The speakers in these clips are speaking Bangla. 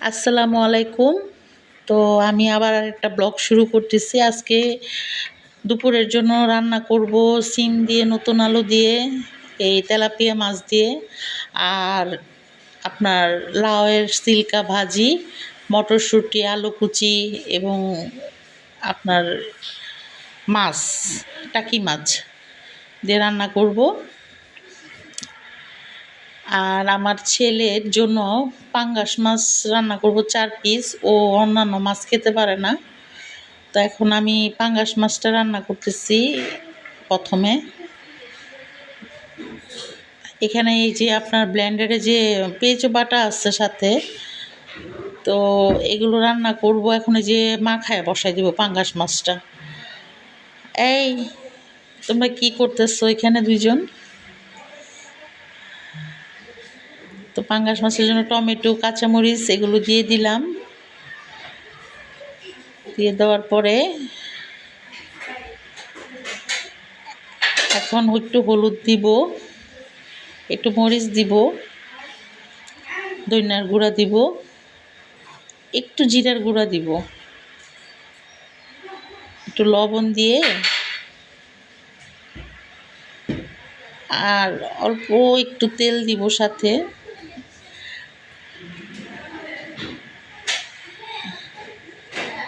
আসসালামু আলাইকুম। তো আমি আবার একটা ব্লগ শুরু করতেছি। আজকে দুপুরের জন্য রান্না করব সিম দিয়ে, নতুন আলু দিয়ে, এই তেলাপিয়া মাছ দিয়ে, আর আপনার লাউয়ের সিল্কা ভাজি, মটরশুঁটি, আলু কুচি এবং আপনার মাছ, টাকি মাছ দিয়ে রান্না করব। আর আমার ছেলের জন্য পাঙ্গাস মাছ রান্না করব চার পিস ও অন্যান্য মাছ খেতে পারে না। তো এখন আমি পাঙ্গাস মাছটা রান্না করতেছি প্রথমে। এখানে এই যে আপনার ব্লেন্ডারে যে পেঁচ বাটা আছে সাথে, তো এগুলো রান্না করব। এখন এই যে মাখায় বসাই দেবো পাঙ্গাস মাছটা। এই, তোমরা কি করতেছো এখানে দুইজন? তো পাঙ্গাস মাছের জন্য টমেটো, কাঁচামরিচ এগুলো দিয়ে দিলাম। দিয়ে দেওয়ার পরে এখন একটু হলুদ দিব, একটু মরিচ দিব দইনার গুঁড়া দিব, একটু জিরার গুঁড়া দিব। একটু লবণ দিয়ে আর অল্প একটু তেল দিব সাথে।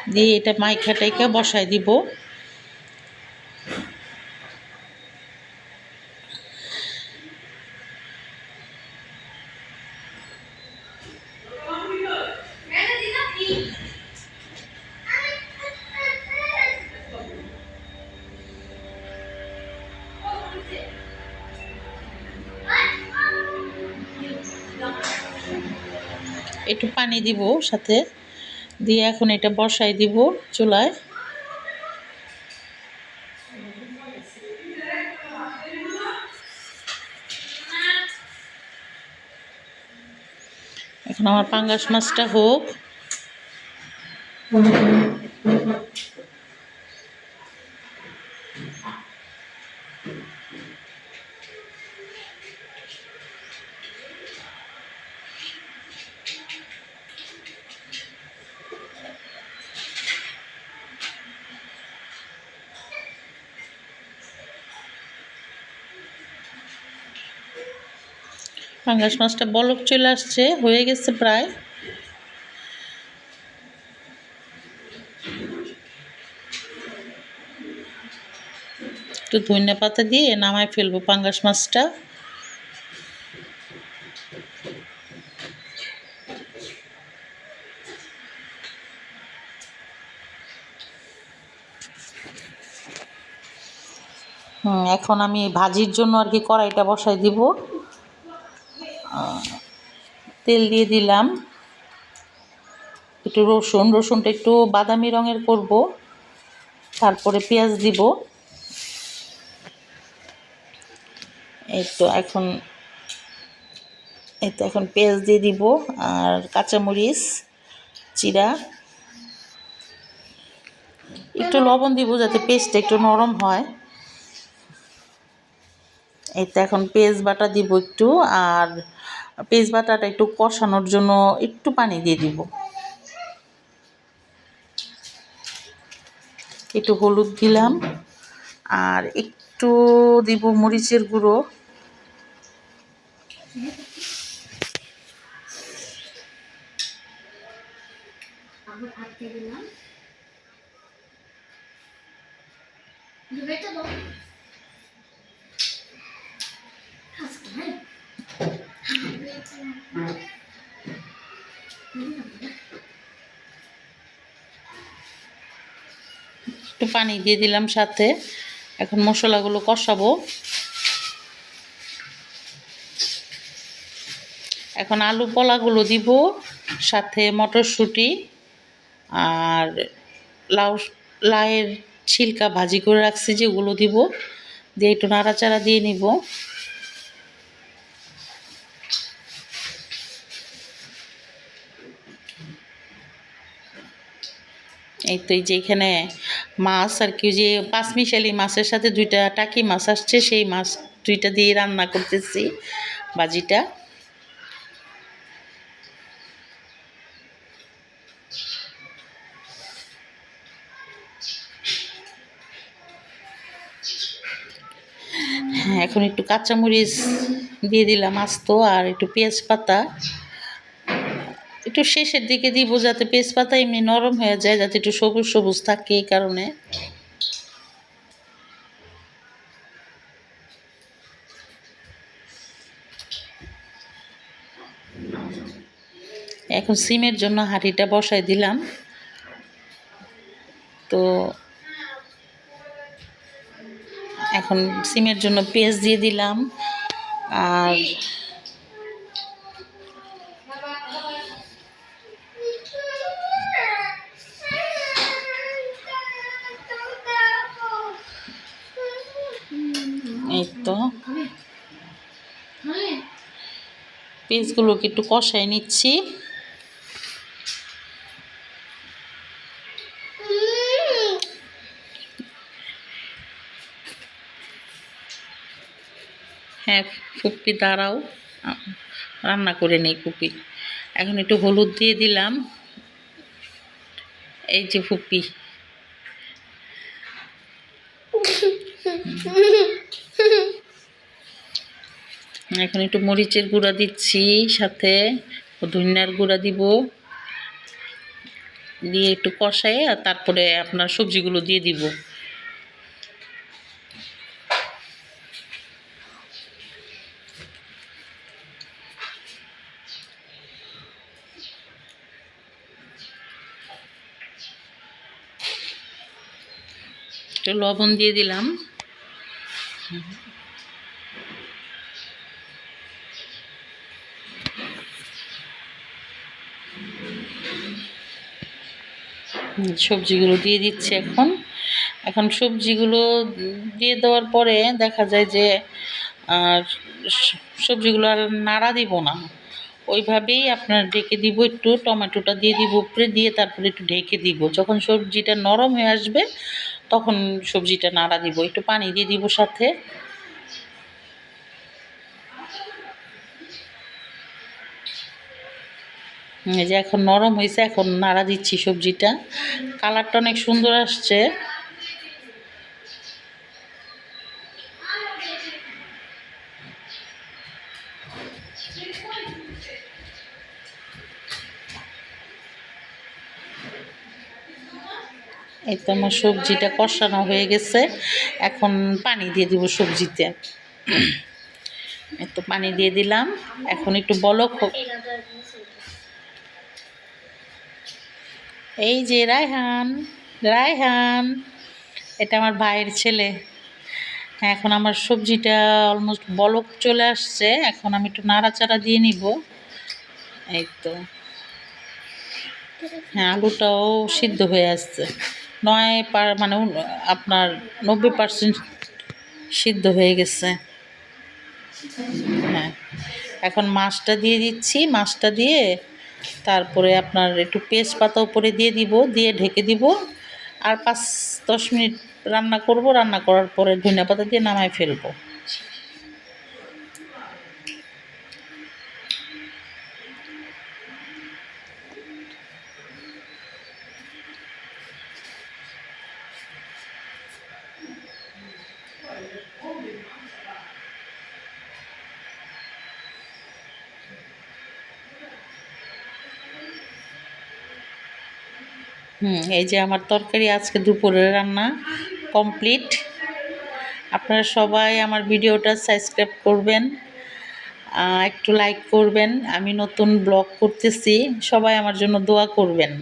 দিয়ে এটা মাইখা টাইকা বসাই দিব। একটু পানি দিব সাথে। দিয়ে এখন এটা বসাই দিব চুলায়। এখন আমার পাঙ্গাস মাছটা হোক। পাঙ্গাস মাছটা বলক চলে আসছে, হয়ে গেছে প্রায়। একটু ধনিয়া পাতা দিয়ে নামায় ফেলব পাঙ্গাস মাছটা। এখন আমি ভাজির জন্য আর কি কড়াইটা বসাই দিব। তেল দিয়ে দিলাম। একটু রসুন, রসুনটা একটু বাদামি রঙের করব। তারপরে পেঁয়াজ দিব। তো এখন, এই এখন পেঁয়াজ দিয়ে দিব আর কাঁচামরিচ, চিরা। একটু লবণ দিব যাতে পেস্টটা একটু নরম হয়। এই তো এখন পেঁয়াজ বাটা দিব একটু, আর পেঁয়াজ বাটাটা একটু কষানোর জন্য একটু পানি দিয়ে দিব। একটু হলুদ দিলাম, আর একটু দিব মরিচের গুঁড়ো। একটু পানি দিয়ে দিলাম সাথে। এখন মশলাগুলো কষাবো। এখন আলু পলাগুলো দিব, সাথে মটরশুঁটি আর লাউ, লাউয়ের ছিলকা ভাজি করে রাখছি যেগুলো দিব। দিয়ে একটু নাড়াচাড়া দিয়ে নিব। এই তো এই যে এখানে মাছ আর কি যে পাঁচমিশালি মাছের সাথে দুইটা টাকি মাছ আসছে, সেই মাছ দুইটা দিয়ে রান্না করতেছি বাজিটা। হ্যাঁ, এখন একটু কাঁচামরিচ দিয়ে দিলাম আস্ত আর একটু পেঁয়াজ পাতা। একটু শেষের দিকে দিব যাতে পেঁয়াজ পাতা এমনি নরম হয়ে যায়, যাতে একটু সবুজ সবুজ থাকে এই কারণে। এখন সিমের জন্য হাঁড়িটা বসাই দিলাম। তো এখন সিমের জন্য পেঁয়াজ দিয়ে দিলাম। আর তো পেঁয়াজগুলোকে একটু কষাই নিচ্ছি। হ্যাঁ ফুপি দাঁড়াও। রান্না করে নেই ফুপি। এখন একটু হলুদ দিয়ে দিলাম। এই যে ফুপি। এখন একটু মরিচের গুঁড়া দিচ্ছি, সাথে ধনিয়ার গুঁড়া দিব। দিয়ে একটু কষাই আর তারপরে আপনার সবজিগুলো দিয়ে দিব। একটু লবণ দিয়ে দিলাম। সবজিগুলো দিয়ে দিচ্ছি এখন। এখন সবজিগুলো দিয়ে দেওয়ার পরে দেখা যায় যে আর সবজিগুলো আর নাড়া দিব না। ওইভাবেই আপনার ঢেকে দিব, একটু টমেটোটা দিয়ে দিব, উপরে দিয়ে তারপরে একটু ঢেকে দিব। যখন সবজিটা নরম হয়ে আসবে, তখন সবজিটা নাড়া দিব, একটু পানি দিয়ে দিব সাথে। এই যে এখন নরম হয়েছে, এখন নাড়া দিচ্ছি সবজিটা। কালারটা অনেক সুন্দর আসছে। এই তো আমার সবজিটা কষানো হয়ে গেছে। এখন পানি দিয়ে দিব সবজিতে। একটু পানি দিয়ে দিলাম। এখন একটু বলক এই যে রায়হান রায়হান, এটা আমার ভাইয়ের ছেলে। এখন আমার সবজিটা অলমোস্ট বলক চলে আসছে, এখন আমি একটু নাড়াচাড়া দিয়ে নিব। এই তো। হ্যাঁ আলুটাও সিদ্ধ হয়ে আসছে। নয় পার মানে আপনার নব্বই পার্সেন্ট সিদ্ধ হয়ে গেছে। হ্যাঁ এখন মাছটা দিয়ে দিচ্ছি, মাছটা দিয়ে তারপরে আপনার একটু পেস্ট পাতা উপরে দিয়ে দিব, দিয়ে ঢেকে দিব। আর পাঁচ দশ মিনিট রান্না করব, রান্না করার পরে ধনিয়া পাতা দিয়ে নামায় ফেলব। হুম, এই যে আমার তরকারি আজকে দুপুরের রান্না কমপ্লিট। আপনারা সবাই আমার ভিডিওটা সাবস্ক্রাইব করবেন একটু লাইক করবেন। আমি নতুন ব্লগ করতেছি, সবাই আমার জন্য দোয়া করবেন।